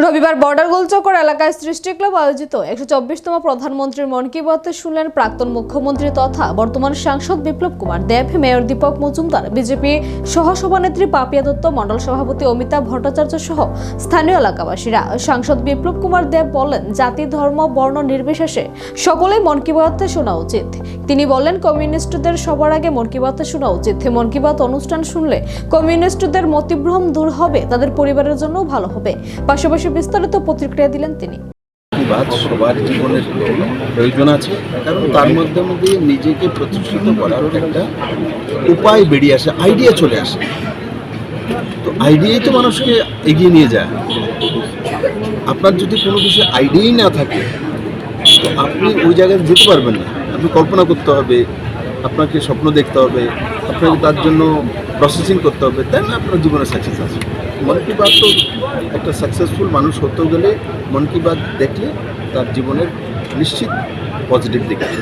রবিবার বর্ডার গোলচক্কর এলাকায় সৃষ্টি ক্লাব আয়োজিত একশো চব্বিশতম প্রধানমন্ত্রীর মন কি বাতে শুনলেন প্রাক্তন মুখ্যমন্ত্রী তথা বর্তমান সাংসদ বিপ্লব কুমার দেব, মেয়র দীপক মজুমদার, বিজেপি সহসভানেত্রী পাপিয়া দত্ত, মণ্ডল সভাপতি অমিতাভ ভট্টাচার্য সহ স্থানীয় এলাকাবাসীরা। সাংসদ বিপ্লব কুমার দেব বলেন, জাতি, ধর্ম, বর্ণ নির্বিশেষে সকলেই মন কি বাতে শোনা উচিত। তিনি বলেন, কমিউনিস্টদের সবার আগে মন কি বাতে শোনা উচিত। মন কি বাত অনুষ্ঠান শুনলে কমিউনিস্টদের মতিভ্রম দূর হবে, তাদের পরিবারের জন্য ভালো হবে। পাশাপাশি বিস্তারিত প্রতিক্রিয়া দিলেন তিনি। প্রতিবাদ সবার জীবনের প্রয়োজন আছে, কারণ তার মাধ্যমে দিয়ে নিজেকে প্রতিষ্ঠিত করার একটা উপায় বেরিয়ে আসে আইডিয়া চলে আসে। তো আইডিয়াই তো মানুষকে এগিয়ে নিয়ে যায়। আপনার যদি কোনো কিছু আইডিয়াই না থাকে, তো আপনি ওই জায়গায় যেতে পারবেন না। আপনি কল্পনা করতে হবে, আপনাকে স্বপ্ন দেখতে হবে, আপনাকে তার জন্য প্রসেসিং করতে হবে তাই না আপনার জীবনে সাকসেস আছে মন কি বাত তো একটা সাকসেসফুল মানুষ হতে গেলে মন কি বাত দেখলে তার জীবনের নিশ্চিত পজিটিভ দিক আছে।